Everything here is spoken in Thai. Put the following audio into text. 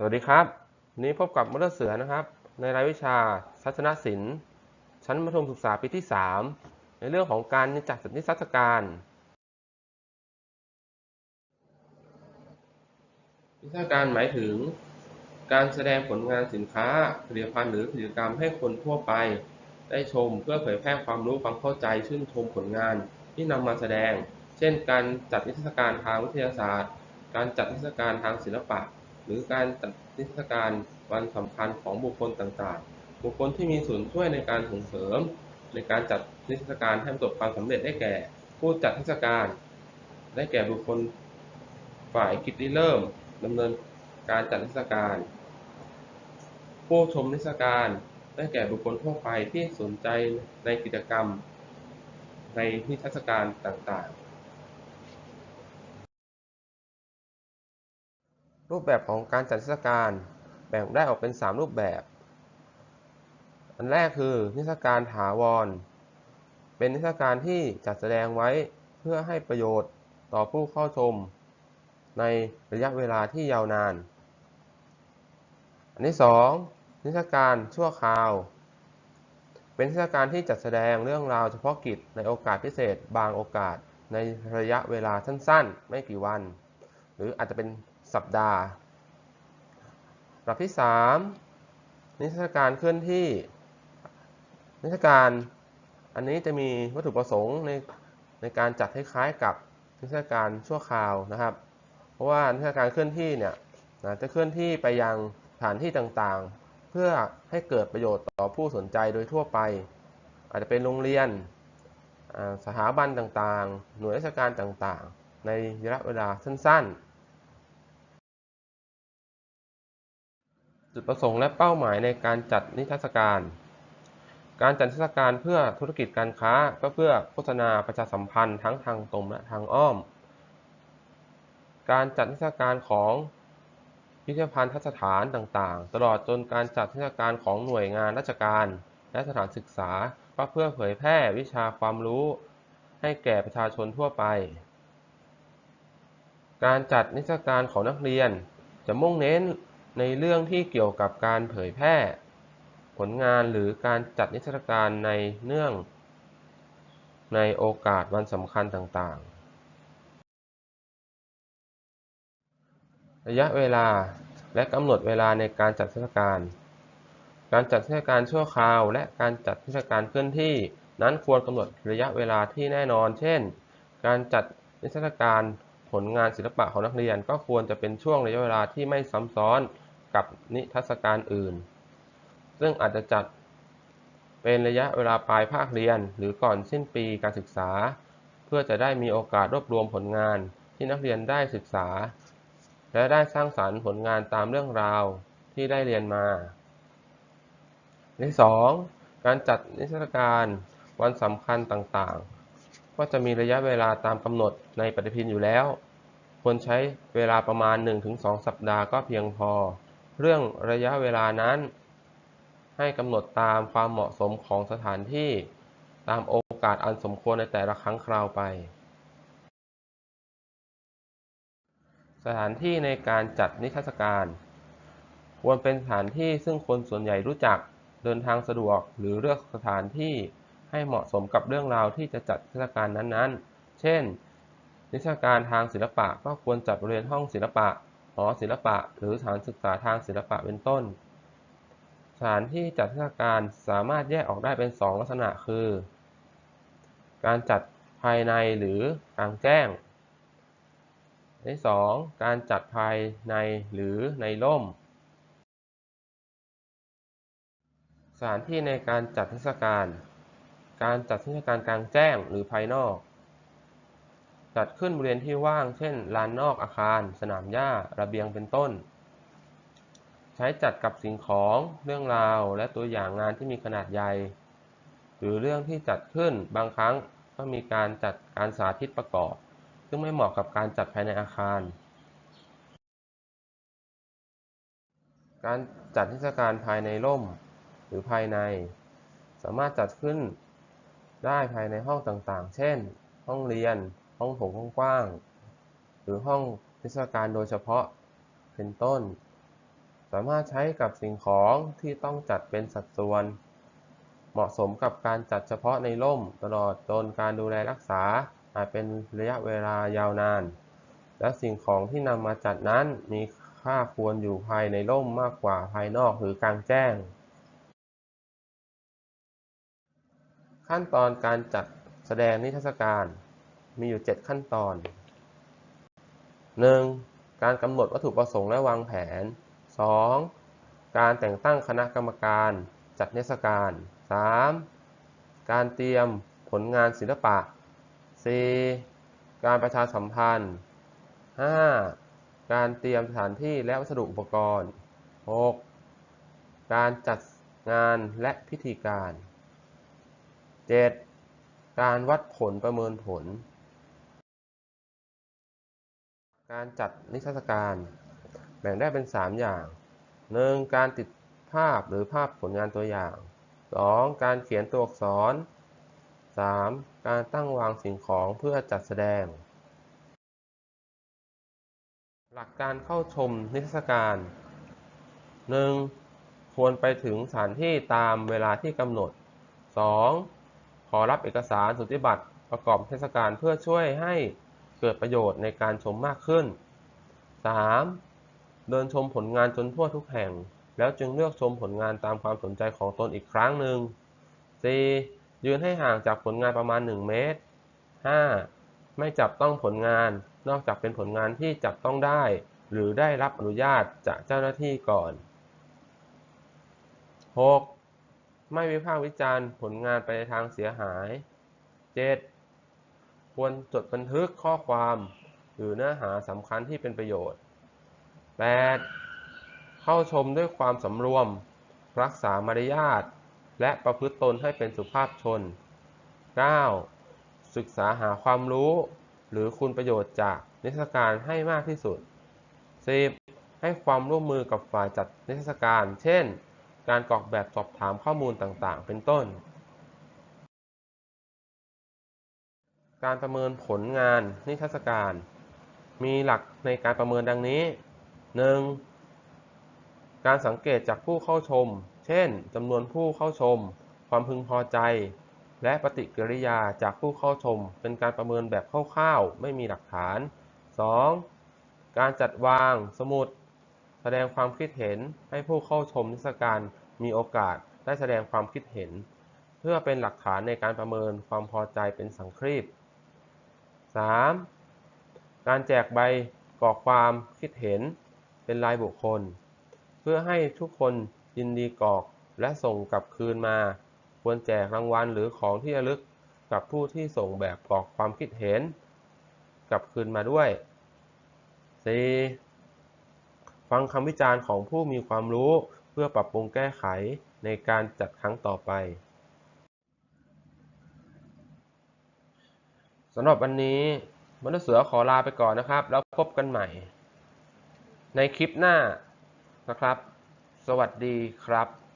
สวัสดีครับวันนี้พบกับมดเสือนะครับ ในรายวิชาทัศนศิลป์ ชั้นมัธยมศึกษาปีที่ 3 ในเรื่องของการจัดนิทรรศการ นิทรรศการหมายถึง การแสดงผลงานสินค้าผลิตภัณฑ์หรือกิจกรรมให้คนทั่วไป ได้ชมเพื่อเผยแพร่ความรู้ความเข้าใจชื่นชมผลงานที่นำมาแสดง เช่น การจัดนิทรรศการทางวิทยาศาสตร์ การจัดนิทรรศการทางศิลปะ หรือการจัดนิทรรศการวันสำคัญของบุคคลต่างๆ บุคคลที่มีส่วนช่วยในการส่งเสริม ในการจัดนิทรรศการให้ประสบความสำเร็จได้แก่ ผู้จัดนิทรรศการ ได้แก่บุคคลฝ่ายคิดริเริ่มดำเนินการจัดนิทรรศการ ผู้ชมนิทรรศการ ได้แก่บุคคลทั่วไปที่สนใจในกิจกรรม ในนิทรรศการต่างๆ รูปแบบของการจัดนิทรรศการแบ่งได้ออกเป็น 3 รูปแบบ อันแรกคือนิทรรศการถาวร เป็นนิทรรศการที่จัดแสดงไว้เพื่อให้ประโยชน์ต่อผู้เข้าชม ในระยะเวลาที่ยาวนาน อันที่ 2 นิทรรศการชั่วคราว เป็นนิทรรศการที่จัดแสดงเรื่องราวเฉพาะกิจในโอกาสพิเศษ บางโอกาสในระยะเวลาสั้นๆ ไม่กี่วัน หรืออาจจะเป็น สัปดาห์ระดับที่ 3 นิทรรศการเคลื่อนที่ นิทรรศการอันนี้จะมีวัตถุประสงค์ในในการจัดคล้ายๆกับนิทรรศการชั่วคราวนะครับ เพราะว่านิทรรศการเคลื่อนที่เนี่ยนะจะเคลื่อนที่ไปยังสถานที่ต่างๆ เพื่อให้เกิดประโยชน์ต่อผู้สนใจโดยทั่วไป อาจจะเป็นโรงเรียนสถาบันต่างๆ หน่วยราชการต่างๆ ในระยะเวลาสั้นๆ จุดประสงค์และเป้าหมายในการจัดนิทรรศการ การจัดนิทรรศการเพื่อธุรกิจการค้าก็เพื่อโฆษณาประชาสัมพันธ์ทั้งทางตรงและทางอ้อม การจัดนิทรรศการของพิพิธภัณฑสถานต่างๆ ตลอดจนการจัดนิทรรศการของหน่วยงานราชการ และสถานศึกษาก็เพื่อเผยแพร่วิชาความรู้ ให้แก่ประชาชนทั่วไป การจัดนิทรรศการของนักเรียน จะมุ่งเน้น ในเรื่องที่เกี่ยวกับการเผยแพร่ ผลงานหรือการจัดนิทรรศการในเนื่อง ในโอกาสวันสำคัญต่างๆ ระยะเวลาและกำหนดเวลาในการจัดนิทรรศการการจัดนิทรรศการชั่วคราว และการจัดนิทรรศการเคลื่อนที่ นั้นควรกำหนดระยะเวลาที่แน่นอน เช่น การจัดนิทรรศการ ผลงานศิลปะของนักเรียนก็ควรจะเป็นช่วงระยะเวลาที่ไม่ซ้ำซ้อนกับนิทรรศการอื่น ซึ่งอาจจะจัดเป็นระยะเวลาปลายภาคเรียน หรือก่อนสิ้นปีการศึกษา เพื่อจะได้มีโอกาสรวบรวมผลงานที่นักเรียนได้ศึกษา และได้สร้างสรรค์ผลงานตามเรื่องราวที่ได้เรียนมาที่ 2. การจัดนิทรรศการวันสำคัญต่างๆ ก็จะมีระยะเวลาตามกำหนดในปฏิทินอยู่แล้ว ควรใช้เวลาประมาณ 1-2 สัปดาห์ก็เพียงพอ เรื่องระยะเวลานั้น ให้กำหนดตามความเหมาะสมของสถานที่ตามโอกาสอันสมควรในแต่ละครั้งคราวไป สถานที่ในการจัดนิทรรศการ ควรเป็นสถานที่ซึ่งคนส่วนใหญ่รู้จักเดินทางสะดวกหรือเลือกสถานที่ ให้เหมาะสมกับเรื่องราวที่จะจัดนิทรรศการนั้นๆ เช่น นิทรรศการทางศิลปะก็ควรจัดบริเวณห้องศิลปะ หอศิลปะ หรือสถานศึกษาทางศิลปะเป็นต้น สถานที่จัดนิทรรศการสามารถแยกออกได้เป็น 2 ลักษณะคือ การจัดภายในหรือกลางแจ้งที่2การจัดภายในหรือในร่ม สถานที่ในการจัดเทศกาล การจัดเทศกาลกลางแจ้งหรือภายนอก จัดขึ้นบริเวณที่ว่าง เช่น ลานนอกอาคาร สนามหญ้า ระเบียงเป็นต้น ใช้จัดกับสิ่งของ เรื่องราว และตัวอย่างงานที่มีขนาดใหญ่ หรือเรื่องที่จัดขึ้นบางครั้งก็มีการจัดการสาธิตประกอบ ซึ่งไม่เหมาะกับการจัดภายในอาคาร การจัดเทศกาลภายในร่มหรือภายใน สามารถจัดขึ้น ได้ภายในห้องต่างๆ เช่น ห้องเรียน ห้องโถงกว้างๆหรือห้องเทศกาลโดยเฉพาะ เป็นต้น สามารถใช้กับสิ่งของที่ต้องจัดเป็นสัดส่วน เหมาะสมกับการจัดเฉพาะในร่ม ตลอดจนการดูแลรักษาอาจเป็นระยะเวลายาวนาน และสิ่งของที่นำมาจัดนั้นมีค่าควรอยู่ภายในร่มมากกว่าภายนอกหรือกลางแจ้ง ขั้นตอนการจัดแสดงนิทรรศการมีอยู่ 7 ขั้นตอน 1. การกำหนดวัตถุประสงค์และวางแผน 2. การแต่งตั้งคณะกรรมการจัดนิทรรศการ 3. การเตรียมผลงานศิลปะ 4. การประชาสัมพันธ์ 5. การเตรียมสถานที่และวัสดุอุปกรณ์ 6. การจัดงานและพิธีการ 7. การวัดผลประเมินผล การจัดนิทรรศการ แบ่งได้เป็น 3 อย่าง 1. การติดภาพหรือภาพผลงานตัวอย่าง 2. การเขียนตัวอักษร 3. การตั้งวางสิ่งของเพื่อจัดแสดง หลักการเข้าชมนิทรรศการ 1. ควรไปถึงสถานที่ตามเวลาที่กำหนด 2. ขอรับเอกสารสุทธิบัตรประกอบเทศกาลเพื่อช่วยให้เกิดประโยชน์ในการชมมากขึ้น 3. เดินชมผลงานจนทั่วทุกแห่ง แล้วจึงเลือกชมผลงานตามความสนใจของตนอีกครั้งหนึ่ง 4. ยืนให้ห่างจากผลงานประมาณ 1 เมตร 5. ไม่จับต้องผลงานนอกจากเป็นผลงานที่จับต้องได้ หรือได้รับอนุญาตจากเจ้าหน้าที่ก่อน 6. ไม่วิพากษ์วิจารณ์ผลงานไปในทางเสียหาย 7. ควรจดบันทึกข้อความ หรือเนื้อหาสำคัญที่เป็นประโยชน์ 8. เข้าชมด้วยความสำรวม รักษามารยาท และประพฤติตนให้เป็นสุภาพชน 9. ศึกษาหาความรู้ หรือคุณประโยชน์จากนิทรรศการให้มากที่สุด 10. ให้ความร่วมมือกับฝ่ายจัดนิทรรศการ เช่น การกรอกแบบสอบถามข้อมูลต่างๆ เป็นต้น การประเมินผลงานนิทรรศการ มีหลักในการประเมินดังนี้ 1. การสังเกตจากผู้เข้าชม เช่นจำนวนผู้เข้าชม ความพึงพอใจ และปฏิกิริยาจากผู้เข้าชม เป็นการประเมินแบบคร่าวๆ ไม่มีหลักฐาน 2. การจัดวางสมุด ดงความคิดเห็นให้ผู้เข้าชมนิทรรศการมีโอกาสได้แสดงความคิดเห็น เพื่อเป็นหลักฐานในการประเมินความพอใจเป็นสังครีบ 3. การแจกใบกรอกความคิดเห็นเป็นรายบุคคล เพื่อให้ทุกคนยินดีกรอกและส่งกลับคืนมา ควรแจกรางวัลหรือของที่ระลึกกับผู้ที่ส่งแบบกรอกความคิดเห็น กลับคืนมาด้วย 4. ฟังคำวิจารณ์ของผู้มีความรู้เพื่อปรับปรุงแก้ไขในการจัดครั้งต่อไปสำหรับวันนี้มนุษย์เสือขอลาไปก่อนนะครับ แล้วพบกันใหม่ ในคลิปหน้านะครับ สวัสดีครับ